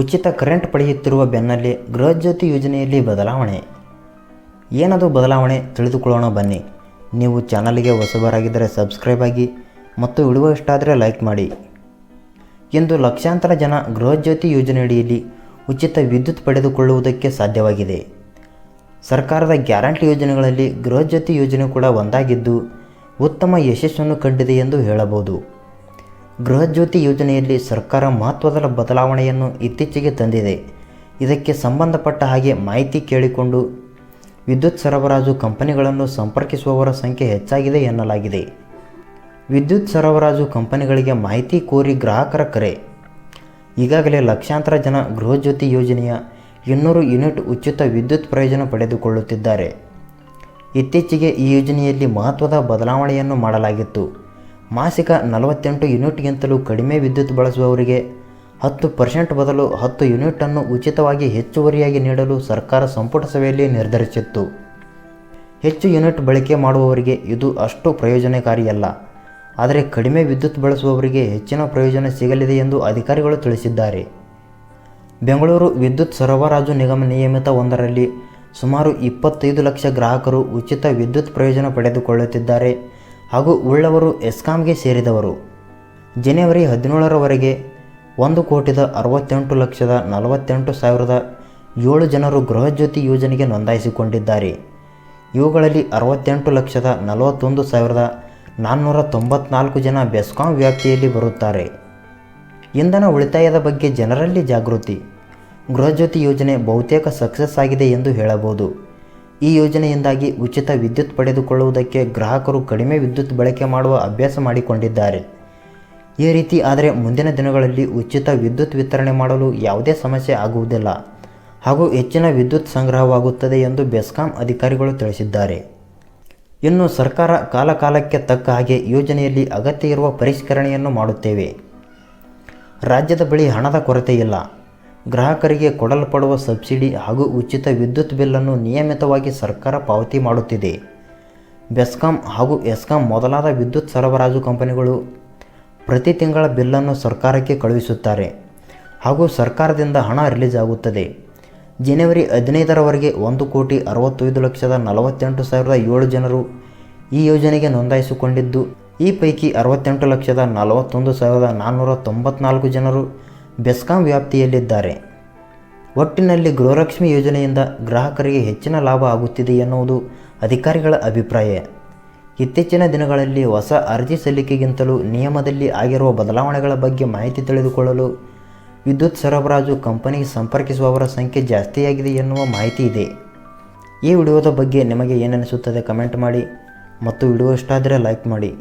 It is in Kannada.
ಉಚಿತ ಕರೆಂಟ್ ಪಡೆಯುತ್ತಿರುವ ಬೆನ್ನಲ್ಲೇ ಗೃಹಜ್ಯೋತಿ ಯೋಜನೆಯಲ್ಲಿ ಬದಲಾವಣೆ. ಏನದು ಬದಲಾವಣೆ ತಿಳಿದುಕೊಳ್ಳೋಣ ಬನ್ನಿ. ನೀವು ಚಾನಲ್ಗೆ ಹೊಸಬರಾಗಿದ್ದರೆ ಸಬ್ಸ್ಕ್ರೈಬ್ ಆಗಿ ಮತ್ತು ವಿಡಿಯೋ ಇಷ್ಟ ಆದರೆ ಲೈಕ್ ಮಾಡಿ. ಇಂದು ಲಕ್ಷಾಂತರ ಜನ ಗೃಹಜ್ಯೋತಿ ಯೋಜನೆಯಡಿಯಲ್ಲಿ ಉಚಿತ ವಿದ್ಯುತ್ ಪಡೆದುಕೊಳ್ಳುವುದಕ್ಕೆ ಸಾಧ್ಯವಾಗಿದೆ. ಸರ್ಕಾರದ ಗ್ಯಾರಂಟಿ ಯೋಜನೆಗಳಲ್ಲಿ ಗೃಹಜ್ಯೋತಿ ಯೋಜನೆ ಕೂಡ ಒಂದಾಗಿದ್ದು, ಉತ್ತಮ ಯಶಸ್ಸನ್ನು ಕಂಡಿದೆ ಎಂದು ಹೇಳಬಹುದು. ಗೃಹಜ್ಯೋತಿ ಯೋಜನೆಯಲ್ಲಿ ಸರ್ಕಾರ ಮಹತ್ವದ ಬದಲಾವಣೆಯನ್ನು ಇತ್ತೀಚೆಗೆ ತಂದಿದೆ. ಇದಕ್ಕೆ ಸಂಬಂಧಪಟ್ಟ ಹಾಗೆ ಮಾಹಿತಿ ಕೇಳಿಕೊಂಡು ವಿದ್ಯುತ್ ಸರಬರಾಜು ಕಂಪನಿಗಳನ್ನು ಸಂಪರ್ಕಿಸುವವರ ಸಂಖ್ಯೆ ಹೆಚ್ಚಾಗಿದೆ ಎನ್ನಲಾಗಿದೆ. ವಿದ್ಯುತ್ ಸರಬರಾಜು ಕಂಪನಿಗಳಿಗೆ ಮಾಹಿತಿ ಕೋರಿ ಗ್ರಾಹಕರ ಕರೆ. ಈಗಾಗಲೇ ಲಕ್ಷಾಂತರ ಜನ ಗೃಹಜ್ಯೋತಿ ಯೋಜನೆಯ ಇನ್ನೂರು ಯೂನಿಟ್ ಉಚಿತ ವಿದ್ಯುತ್ ಪ್ರಯೋಜನ ಪಡೆದುಕೊಳ್ಳುತ್ತಿದ್ದಾರೆ. ಇತ್ತೀಚೆಗೆ ಈ ಯೋಜನೆಯಲ್ಲಿ ಮಹತ್ವದ ಬದಲಾವಣೆಯನ್ನು ಮಾಡಲಾಗಿತ್ತು. ಮಾಸಿಕ ನಲವತ್ತೆಂಟು ಯೂನಿಟ್ಗಿಂತಲೂ ಕಡಿಮೆ ವಿದ್ಯುತ್ ಬಳಸುವವರಿಗೆ ಹತ್ತು ಪರ್ಸೆಂಟ್ ಬದಲು ಹತ್ತು ಯೂನಿಟನ್ನು ಉಚಿತವಾಗಿ ಹೆಚ್ಚುವರಿಯಾಗಿ ನೀಡಲು ಸರ್ಕಾರ ಸಂಪುಟ ಸಭೆಯಲ್ಲಿ ನಿರ್ಧರಿಸಿತ್ತು. ಹೆಚ್ಚು ಯೂನಿಟ್ ಬಳಕೆ ಮಾಡುವವರಿಗೆ ಇದು ಅಷ್ಟು ಪ್ರಯೋಜನಕಾರಿಯಲ್ಲ. ಆದರೆ ಕಡಿಮೆ ವಿದ್ಯುತ್ ಬಳಸುವವರಿಗೆ ಹೆಚ್ಚಿನ ಪ್ರಯೋಜನ ಸಿಗಲಿದೆ ಎಂದು ಅಧಿಕಾರಿಗಳು ತಿಳಿಸಿದ್ದಾರೆ. ಬೆಂಗಳೂರು ವಿದ್ಯುತ್ ಸರಬರಾಜು ನಿಗಮ ನಿಯಮಿತ ಒಂದರಲ್ಲಿ ಸುಮಾರು ಇಪ್ಪತ್ತೈದು ಲಕ್ಷ ಗ್ರಾಹಕರು ಉಚಿತ ವಿದ್ಯುತ್ ಪ್ರಯೋಜನ ಪಡೆದುಕೊಳ್ಳುತ್ತಿದ್ದಾರೆ. ಹಾಗೂ ಉಳ್ಳವರು ಎಸ್ಕಾಂಗೆ ಸೇರಿದವರು. ಜನವರಿ ಹದಿನೇಳರವರೆಗೆ ಒಂದು ಕೋಟಿದ ಅರವತ್ತೆಂಟು ಲಕ್ಷದ ನಲವತ್ತೆಂಟು ಸಾವಿರದ ಏಳು ಜನರು ಗೃಹಜ್ಯೋತಿ ಯೋಜನೆಗೆ ನೋಂದಾಯಿಸಿಕೊಂಡಿದ್ದಾರೆ. ಇವುಗಳಲ್ಲಿ ಅರವತ್ತೆಂಟು ಲಕ್ಷದ ನಲವತ್ತೊಂದು ಸಾವಿರದ ನಾನ್ನೂರ ತೊಂಬತ್ನಾಲ್ಕು ಜನ ಬೆಸ್ಕಾಂ ವ್ಯಾಪ್ತಿಯಲ್ಲಿ ಬರುತ್ತಾರೆ. ಇಂಧನ ಉಳಿತಾಯದ ಬಗ್ಗೆ ಜನರಲ್ಲಿ ಜಾಗೃತಿ. ಗೃಹಜ್ಯೋತಿ ಯೋಜನೆ ಬಹುತೇಕ ಸಕ್ಸಸ್ ಆಗಿದೆ ಎಂದು ಹೇಳಬಹುದು. ಈ ಯೋಜನೆಯಿಂದಾಗಿ ಉಚಿತ ವಿದ್ಯುತ್ ಪಡೆದುಕೊಳ್ಳುವುದಕ್ಕೆ ಗ್ರಾಹಕರು ಕಡಿಮೆ ವಿದ್ಯುತ್ ಬಳಕೆ ಮಾಡುವ ಅಭ್ಯಾಸ ಮಾಡಿಕೊಂಡಿದ್ದಾರೆ. ಈ ರೀತಿ ಆದರೆ ಮುಂದಿನ ದಿನಗಳಲ್ಲಿ ಉಚಿತ ವಿದ್ಯುತ್ ವಿತರಣೆ ಮಾಡಲು ಯಾವುದೇ ಸಮಸ್ಯೆ ಆಗುವುದಿಲ್ಲ. ಹಾಗೂ ಹೆಚ್ಚಿನ ವಿದ್ಯುತ್ ಸಂಗ್ರಹವಾಗುತ್ತದೆ ಎಂದು ಬೆಸ್ಕಾಂ ಅಧಿಕಾರಿಗಳು ತಿಳಿಸಿದ್ದಾರೆ. ಇನ್ನು ಸರ್ಕಾರ ಕಾಲಕಾಲಕ್ಕೆ ತಕ್ಕ ಹಾಗೆ ಯೋಜನೆಯಲ್ಲಿ ಅಗತ್ಯ ಇರುವ ಪರಿಷ್ಕರಣೆಯನ್ನು ಮಾಡುತ್ತೇವೆ. ರಾಜ್ಯದ ಬಳಿ ಹಣದ ಕೊರತೆ ಇಲ್ಲ ಗ್ರಾಹಕರಿಗೆ ಕೊಡಲ್ಪಡುವ ಸಬ್ಸಿಡಿ ಹಾಗೂ ಉಚಿತ ವಿದ್ಯುತ್ ಬಿಲ್ಲನ್ನು ನಿಯಮಿತವಾಗಿ ಸರ್ಕಾರ ಪಾವತಿ ಮಾಡುತ್ತಿದೆ. ಬೆಸ್ಕಾಂ ಹಾಗೂ ಎಸ್ಕಾಂ ಮೊದಲಾದ ವಿದ್ಯುತ್ ಸರಬರಾಜು ಕಂಪನಿಗಳು ಪ್ರತಿ ತಿಂಗಳ ಬಿಲ್ಲನ್ನು ಸರ್ಕಾರಕ್ಕೆ ಕಳುಹಿಸುತ್ತಾರೆ ಹಾಗೂ ಸರ್ಕಾರದಿಂದ ಹಣ ರಿಲೀಸ್ ಆಗುತ್ತದೆ. ಜನವರಿ ಹದಿನೈದರವರೆಗೆ ಒಂದು ಕೋಟಿ ಅರವತ್ತೈದು ಲಕ್ಷದ ನಲವತ್ತೆಂಟು ಸಾವಿರದ ಏಳು ಜನರು ಈ ಯೋಜನೆಗೆ ನೋಂದಾಯಿಸಿಕೊಂಡಿದ್ದು, ಈ ಪೈಕಿ ಅರವತ್ತೆಂಟು ಲಕ್ಷದ ನಲವತ್ತೊಂದು ಸಾವಿರದ ನಾನ್ನೂರ ತೊಂಬತ್ನಾಲ್ಕು ಜನರು ಬೆಸ್ಕಾಂ ವ್ಯಾಪ್ತಿಯಲ್ಲಿದ್ದಾರೆ. ಒಟ್ಟಿನಲ್ಲಿ ಗೃಹಲಕ್ಷ್ಮಿ ಯೋಜನೆಯಿಂದ ಗ್ರಾಹಕರಿಗೆ ಹೆಚ್ಚಿನ ಲಾಭ ಆಗುತ್ತಿದೆ ಎನ್ನುವುದು ಅಧಿಕಾರಿಗಳ ಅಭಿಪ್ರಾಯ. ಇತ್ತೀಚಿನ ದಿನಗಳಲ್ಲಿ ಹೊಸ ಅರ್ಜಿ ಸಲ್ಲಿಕೆಗಿಂತಲೂ ನಿಯಮದಲ್ಲಿ ಆಗಿರುವ ಬದಲಾವಣೆಗಳ ಬಗ್ಗೆ ಮಾಹಿತಿ ತಿಳಿದುಕೊಳ್ಳಲು ವಿದ್ಯುತ್ ಸರಬರಾಜು ಕಂಪನಿಗೆ ಸಂಪರ್ಕಿಸುವವರ ಸಂಖ್ಯೆ ಜಾಸ್ತಿಯಾಗಿದೆ ಎನ್ನುವ ಮಾಹಿತಿ ಇದೆ. ಈ ವಿಡಿಯೋದ ಬಗ್ಗೆ ನಿಮಗೆ ಏನನಿಸುತ್ತದೆ ಕಮೆಂಟ್ ಮಾಡಿ ಮತ್ತು ವಿಡಿಯೋ ಇಷ್ಟ ಆದರೆ ಲೈಕ್ ಮಾಡಿ.